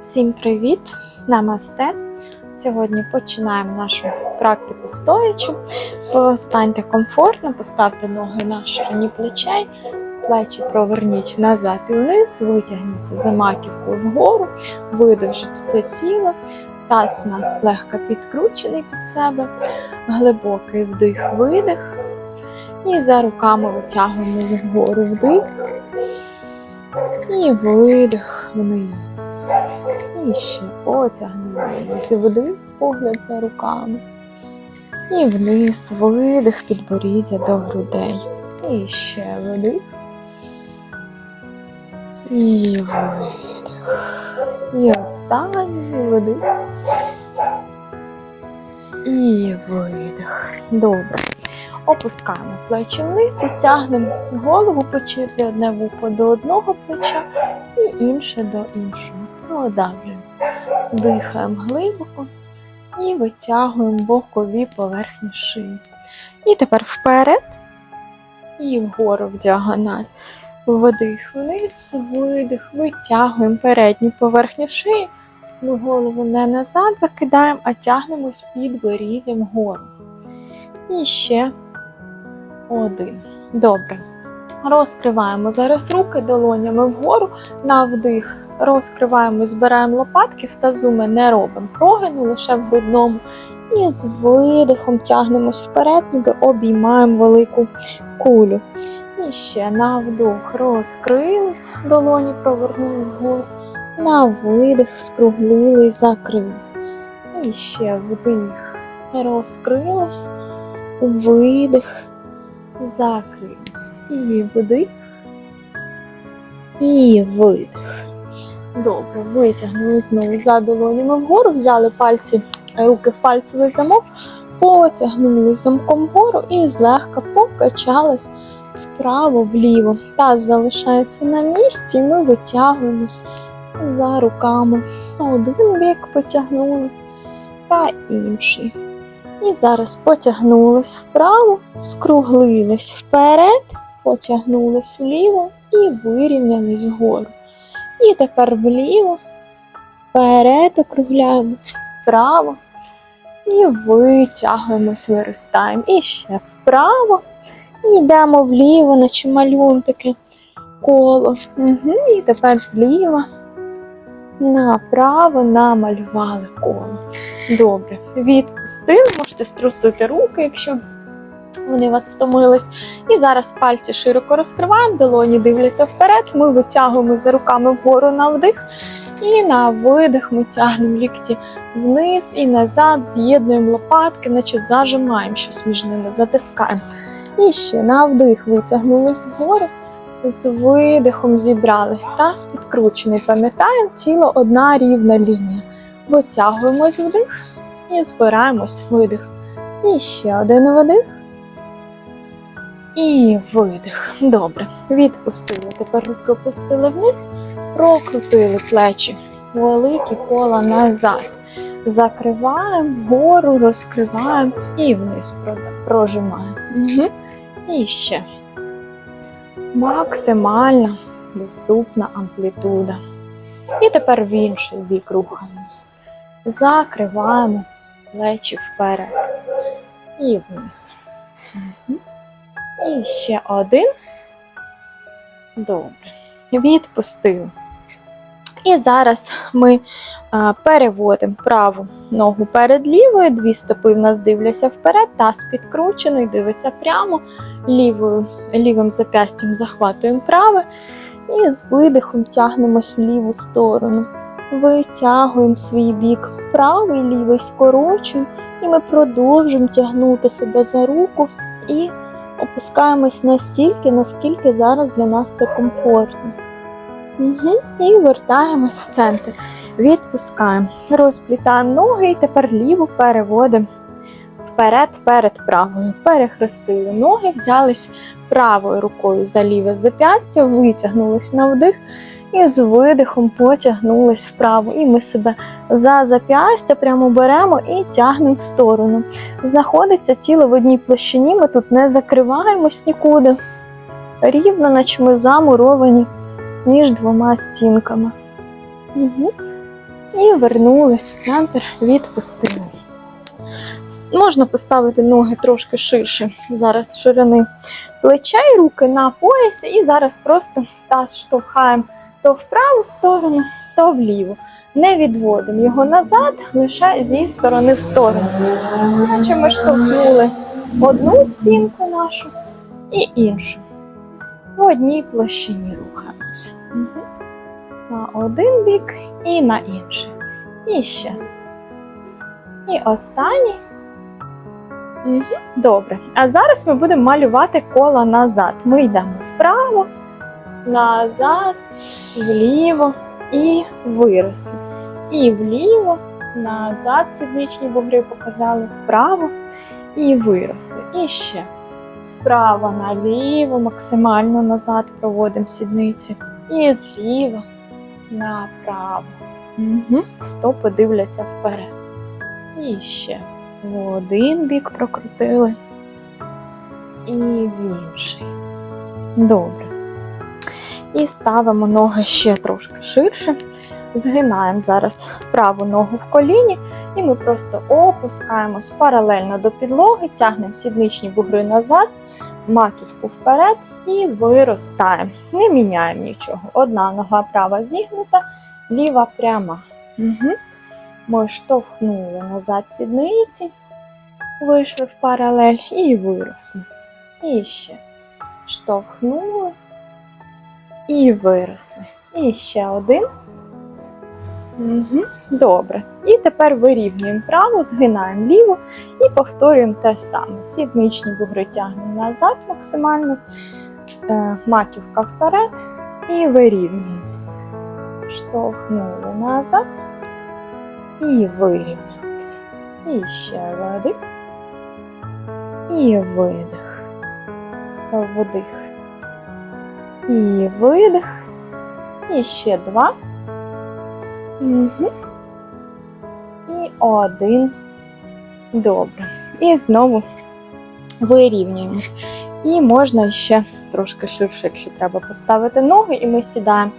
Всім привіт! Намасте! Сьогодні починаємо нашу практику стоячи. Станьте комфортно, поставте ноги на ширині плечей, плечі проверніть назад і вниз, витягніться за маківку вгору, видовжіть все тіло. Таз у нас легко підкручений під себе, глибокий вдих, видих. І за руками витягуємось вгору вдих. І видих вниз. І ще потягнулися вдих, погляд за руками. І вниз, видих, підборіддя до грудей. І ще вдих. І видих. І останній видих. І видих. Добре. Опускаємо плечі вниз і тягнемо голову по черзі одне вухо до одного плеча і інше до іншого. Продавлюємо. Дихаємо глибоко і витягуємо бокові поверхні шиї. І тепер вперед і вгору в діагональ. Вдих вниз, видих, витягуємо передню поверхню шиї. Голову не назад закидаємо, а тягнемось під боріддям вгору. І ще один. Добре. Розкриваємо зараз руки долонями вгору на вдих. Розкриваємо, збираємо лопатки, в тазу ми не робимо прогину, лише в грудному. І з видихом тягнемось вперед, ніби обіймаємо велику кулю. І ще на вдох розкрились, долоні провернули вгору. На видих скруглили, закрились. І ще вдих. Розкрились, видих, закрились. І вдих. І видих. Добре, витягнули знову за долонями вгору, взяли пальці, руки в пальцевий замок, потягнули замком вгору і злегка покачались вправо-вліво. Таз залишається на місці, і ми витягуємось за руками. Один бік потягнули та інший. І зараз потягнулись вправо, скруглились вперед, потягнулись вліво і вирівнялись вгору. І тепер вліво, вперед округляємось вправо і витягуємось, виростаємо. І ще вправо. І йдемо вліво, наче таке коло. Угу. І тепер зліва направо намалювали коло. Добре. Відпустили, можете струсити руки, якщо вони вас втомились. І зараз пальці широко розкриваємо, долоні дивляться вперед. Ми витягуємо за руками вгору на вдих. І на видих ми тягнемо лікті вниз і назад, з'єднуємо лопатки, наче зажимаємо щось між ними, затискаємо. І ще на вдих витягнулись вгору. З видихом зібрались. Таз підкручений. Пам'ятаємо, тіло одна рівна лінія. Витягуємось вдих і збираємось видих. І ще один видих. І видих. Добре. Відпустили. Тепер руки опустили вниз, прокрутили плечі. Великі кола назад. Закриваємо, вгору розкриваємо і вниз прожимаємо. Угу. І ще. Максимальна доступна амплітуда. І тепер в інший бік рухаємось. Закриваємо плечі вперед і вниз. Угу. І ще один. Добре. Відпустили. І зараз ми переводимо праву ногу перед лівою, дві стопи в нас дивляться вперед, таз підкручений, дивиться прямо, лівою, лівим зап'ястям захватуємо праве і з видихом тягнемось в ліву сторону. Витягуємо свій бік правий, лівий скорочуємо, і ми продовжуємо тягнути себе за руку і опускаємось настільки, наскільки зараз для нас це комфортно. Угу. І вертаємось в центр. Відпускаємо. Розплітаємо ноги і тепер ліву переводимо вперед, перед правою. Перехрестили ноги, взялись правою рукою за ліве зап'ястя, витягнулись на вдих і з видихом потягнулись вправо. І ми себе за зап'ястя прямо беремо і тягнемо в сторону. Знаходиться тіло в одній площині, ми тут не закриваємось нікуди. Рівно, наче ми замуровані між двома стінками. Угу. І вернулись в центр, відпустили. Можна поставити ноги трошки ширше. Зараз ширини плечей, руки на поясі, і зараз просто таз штовхаємо то в праву сторону, то вліву. Не відводимо його назад, лише зі сторони в сторону. Наче ми штовхнули одну стінку нашу і іншу. В одній площині рухаємося. На один бік і на інший. І ще. І останній. Добре. А зараз ми будемо малювати коло назад. Ми йдемо вправо, назад, вліво і виросли. І вліво, назад сідничні бугри показали, вправо і виросли. І ще справа наліво, максимально назад проводимо сідниці. І зліва направо. Угу. Стопи дивляться вперед. І ще в один бік прокрутили. І в інший. Добре. І ставимо ноги ще трошки ширше. Згинаємо зараз праву ногу в коліні, і ми просто опускаємось паралельно до підлоги, тягнемо сідничні бугри назад, маківку вперед і виростаємо. Не міняємо нічого. Одна нога права зігнута, ліва пряма. Угу. Ми штовхнули назад сідниці, вийшли в паралель і виросли. І ще штовхнули і виросли. І ще один. Угу. Добре. І тепер вирівнюємо право, згинаємо ліво і повторюємо те саме. Сідничні бугри тягнемо назад максимально, е, маківка вперед і вирівнюємось. Штовхнули назад і вирівнялись. І ще вдих. І видих. Вдих. І видих. І ще два. Угу. І один. Добре. І знову вирівнюємось. І можна ще трошки ширше, якщо треба поставити ноги, і ми сідаємо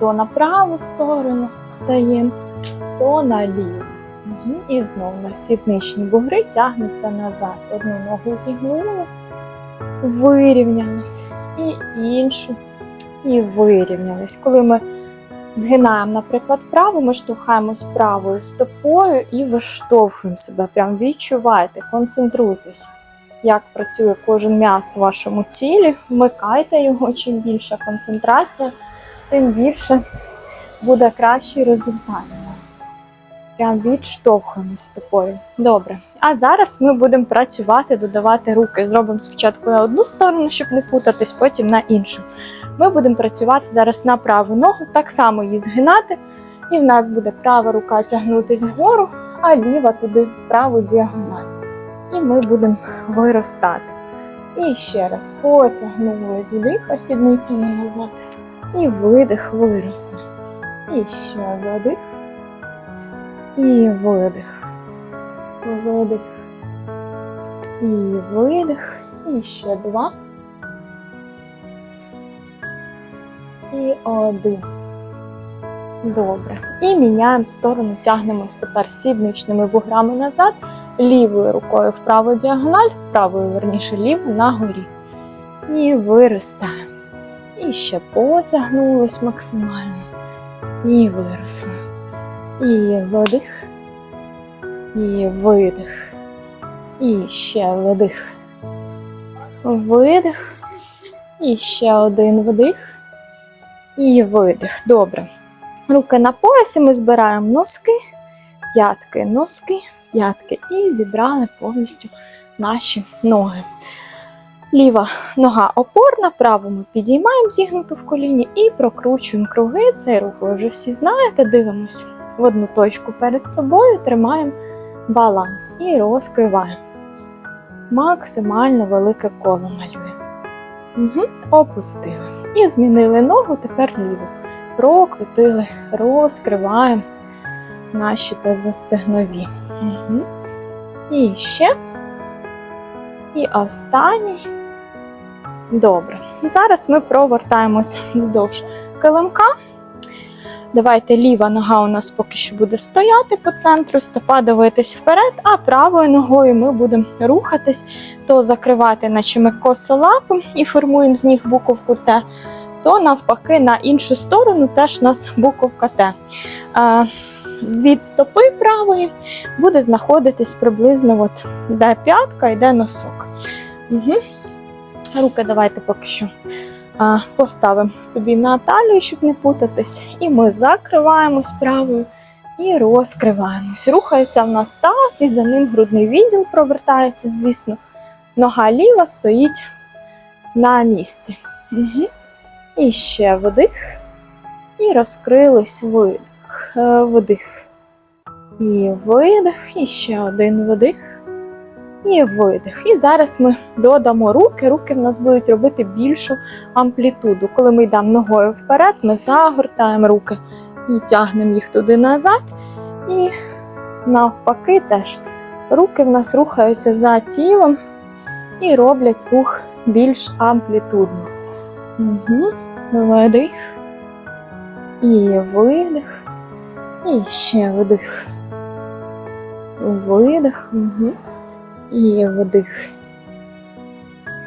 то на праву сторону стаємо, то на ліву. Угу. І знову на сідничні бугри тягнуться назад. Одну ногу зігнули, вирівнялись. І іншу, і вирівнялись. Коли ми згинаємо, наприклад, праву, ми штовхаємось правою стопою і виштовхуємо себе. Прям відчувайте, концентруйтесь, як працює кожен м'яз у вашому тілі. Вмикайте його, чим більша концентрація, тим більше буде кращий результат. Прям відштовхуємо стопою. Добре. А зараз ми будемо працювати, додавати руки. Зробимо спочатку на одну сторону, щоб не путатись, потім на іншу. Ми будемо працювати зараз на праву ногу, так само її згинати. І в нас буде права рука тягнутись вгору, а ліва туди в праву діагональ. І ми будемо виростати. І ще раз потягнулись вдих, сідницями назад. І видих, виросли. І ще вдих. І видих. Видих. І видих. І ще два. І один. Добре. І міняємо сторону, тягнемось тепер сідничними буграми назад, лівою рукою в праву діагональ, правою, верніше, ліву на горі. І виростаємо. І ще потягнулись максимально. І виросли. І вдих. І видих. І ще вдих. Видих. І ще один вдих. І видих. Добре. Руки на поясі ми збираємо носки, п'ятки, носки, п'ятки. І зібрали повністю наші ноги. Ліва нога опорна, праву ми підіймаємо зігнуту в коліні і прокручуємо круги. Цей рух ви вже всі знаєте, дивимося в одну точку перед собою, тримаємо баланс і розкриваємо. Максимально велике коло малюємо. Угу. Опустили. І змінили ногу, тепер ліву. Прокрутили, розкриваємо наші тазостегнові. Угу. І ще. І останній. Добре. Зараз ми провертаємось вздовж килимка. Давайте ліва нога у нас поки що буде стояти по центру, стопа дивитись вперед, а правою ногою ми будемо рухатись, то закривати, наче ми косо і формуємо з ніг буковку Т, то навпаки на іншу сторону теж у нас буковка Т. Звід стопи правої буде знаходитись приблизно от де п'ятка, йде носок. Угу. Руки давайте поки що поставимо собі на талію, щоб не путатись. І ми закриваємось правою і розкриваємось. Рухається в нас таз, і за ним грудний відділ провертається, звісно. Нога ліва стоїть на місці. Угу. І ще вдих. І розкрились видих. Е, Вдих. І видих. І ще один вдих. І видих. І зараз ми додамо руки. Руки в нас будуть робити більшу амплітуду. Коли ми йдемо ногою вперед, ми загортаємо руки і тягнемо їх туди назад. І навпаки теж руки в нас рухаються за тілом і роблять рух більш амплітудно. Угу. Видих. І видих. І ще вдих. Видих. Угу. І вдих.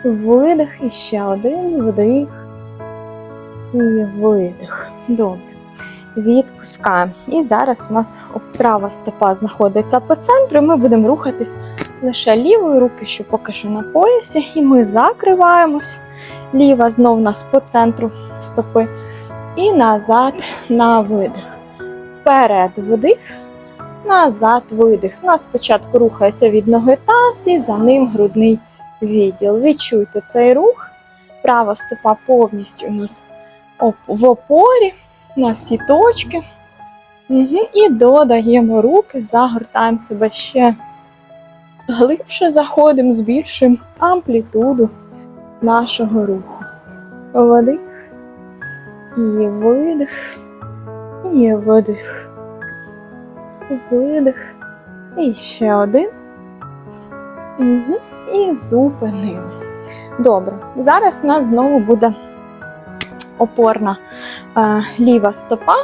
Видих. І ще один вдих. І видих. Добре. Відпускаємо. І зараз у нас права стопа знаходиться по центру. Ми будемо рухатись лише лівою руки, що поки що на поясі. І ми закриваємось. Ліва знов у нас по центру стопи. І назад на видих. Вперед вдих, назад видих. У нас спочатку рухається від ноги таз і за ним грудний відділ. Відчуйте цей рух. Права стопа повністю у нас в опорі на всі точки. Угу. І додаємо руки, загортаємо себе ще глибше заходимо, збільшуємо амплітуду нашого руху. Вдих. І видих. І видих. Видих. І ще один. Угу. І зупинились. Добре. Зараз у нас знову буде опорна е, ліва стопа.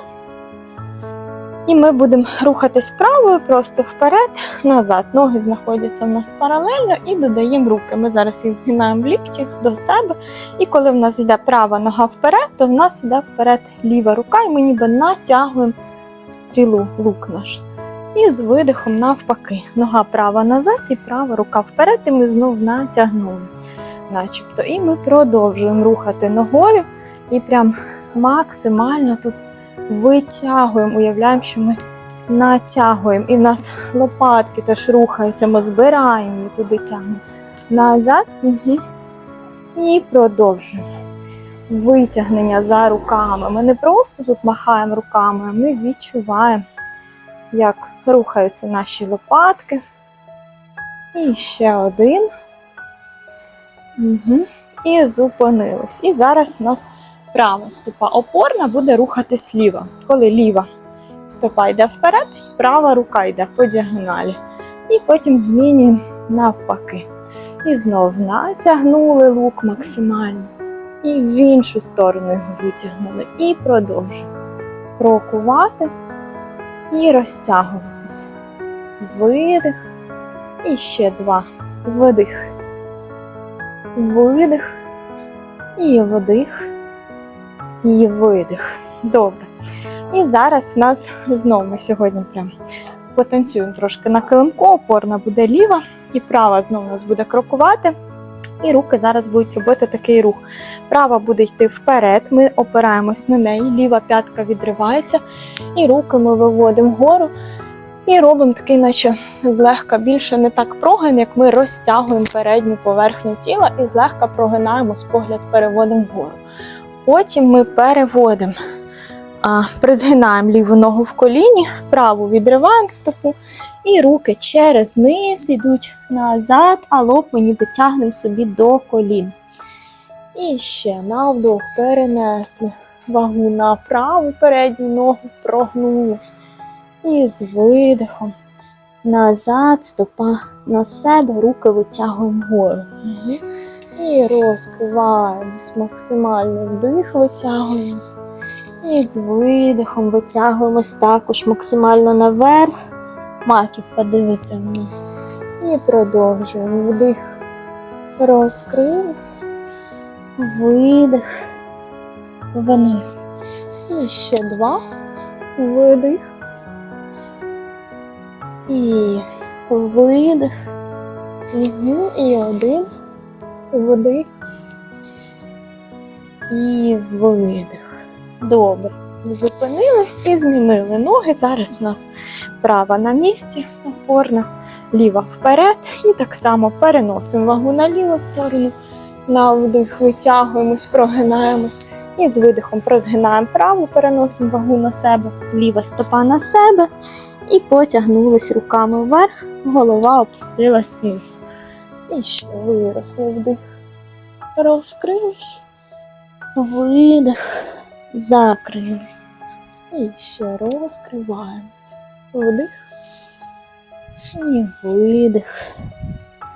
І ми будемо рухатись правою, просто вперед, назад. Ноги знаходяться в нас паралельно і додаємо руки. Ми зараз їх згинаємо в лікті до себе. І коли в нас йде права нога вперед, то в нас йде вперед ліва рука, і ми ніби натягуємо стрілу, лук наш. І з видихом навпаки. Нога права назад і права рука вперед, і ми знов натягнули. Начебто. І ми продовжуємо рухати ногою і прям максимально тут витягуємо, уявляємо, що ми натягуємо. І в нас лопатки теж рухаються, ми збираємо її туди тягнемо. Назад. Угу. І продовжуємо. Витягнення за руками. Ми не просто тут махаємо руками, а ми відчуваємо, як рухаються наші лопатки. І ще один. Угу. І зупинились. І зараз у нас права стопа опорна буде рухатись ліва. Коли ліва стопа йде вперед, права рука йде по діагоналі. І потім змінюємо навпаки. І знов натягнули лук максимально. І в іншу сторону його витягнули. І продовжуємо крокувати і розтягуватись. Видих. І ще два. Вдих. Видих. І вдих і видих. Добре. І зараз в нас знову ми сьогодні прям потанцюємо трошки на килимку, опорна буде ліва, і права знову у нас буде крокувати. І руки зараз будуть робити такий рух. Права буде йти вперед, ми опираємось на неї, ліва п'ятка відривається, і руки ми виводимо вгору. І робимо такий, наче злегка більше не так прогин, як ми розтягуємо передню поверхню тіла і злегка прогинаємось, погляд переводимо вгору. Потім ми переводимо, призгинаємо ліву ногу в коліні, праву відриваємо стопу, і руки через низ йдуть назад, а лоб ми ніби тягнемо собі до колін. І ще на вдох перенесли вагу на праву передню ногу, прогнулись. І з видихом назад, стопа на себе, руки витягуємо вгору. І розкриваємось максимально вдих, витягуємось. І з видихом витягуємось також максимально наверх. Маківка дивиться вниз. І продовжуємо. Вдих. Розкрились. Видих. Вниз. І ще два. Видих. І видих. Угу. І один. Вдих. І видих. Добре. Зупинились і змінили ноги. Зараз у нас права на місці, опорна, ліва вперед. І так само переносимо вагу на ліву сторону. На вдих витягуємось, прогинаємось. І з видихом прозгинаємо праву, переносимо вагу на себе, ліва стопа на себе. І потягнулись руками вверх, голова опустилась вниз. І ще виросли вдих. Розкрились. Видих. Закрились. І ще розкриваємось. Вдих. І видих.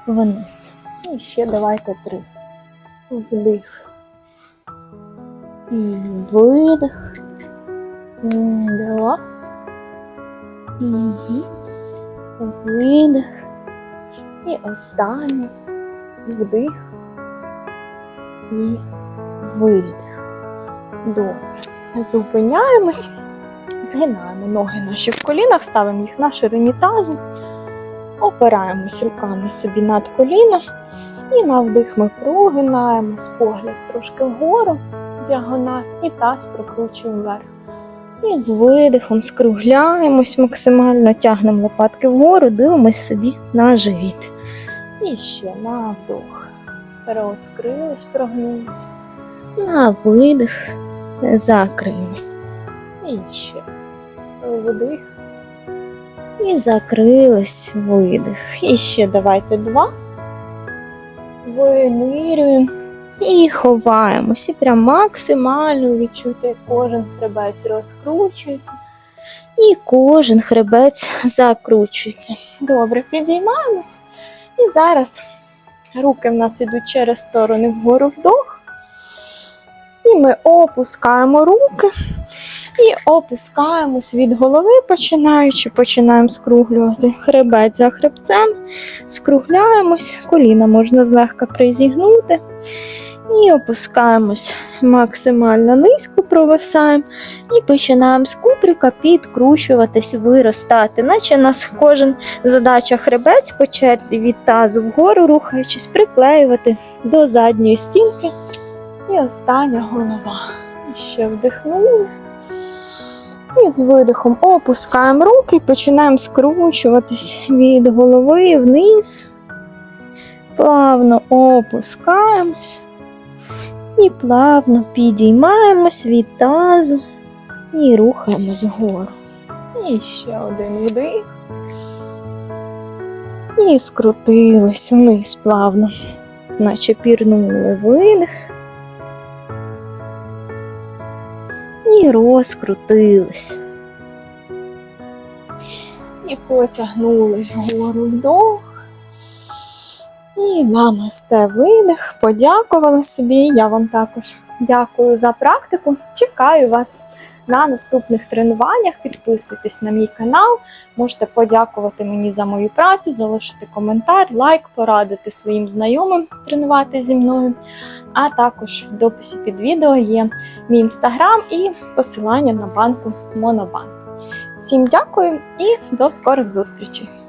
Вниз. І ще давайте три. Вдих. І видих. І Два. Угу. Видих. І останній. Вдих. І видих. Добре. Зупиняємось. Згинаємо ноги наші в колінах, ставимо їх на ширині тазу. Опираємось руками собі над коліном. І на вдих ми прогинаємось, погляд трошки вгору, діагональ, і таз прокручуємо вверх. І з видихом скругляємось максимально, тягнемо лопатки вгору, дивимось собі на живіт. І ще на вдох. Розкрились, прогнулись. На видих, закрились. І ще вдих. І закрились, видих. І ще давайте два. Винирюємо і ховаємось. І прям максимально відчути, як кожен хребець розкручується. І кожен хребець закручується. Добре, підіймаємось. І зараз руки в нас йдуть через сторони вгору вдох. І ми опускаємо руки і опускаємось від голови, починаючи, починаємо скруглювати хребет за хребцем, скругляємось, коліна можна злегка призігнути. І опускаємось максимально низько, провисаємо і починаємо з куприка підкручуватись, виростати, наче нас кожен задача хребець по черзі від тазу вгору, рухаючись, приклеювати до задньої стінки. І остання голова. Ще вдихнули. І з видихом опускаємо руки, починаємо скручуватись від голови вниз. Плавно опускаємось. І плавно підіймаємось від тазу і рухаємось вгору. І ще один вдих. І скрутились вниз плавно, наче пірнули видих. І розкрутились. І потягнулись вгору вдох. І намасте видих. Подякувала собі. Я вам також дякую за практику. Чекаю вас на наступних тренуваннях. Підписуйтесь на мій канал. Можете подякувати мені за мою працю, залишити коментар, лайк, порадити своїм знайомим тренувати зі мною. А також в дописі під відео є мій інстаграм і посилання на банку Монобанк. Всім дякую і до скорих зустрічей!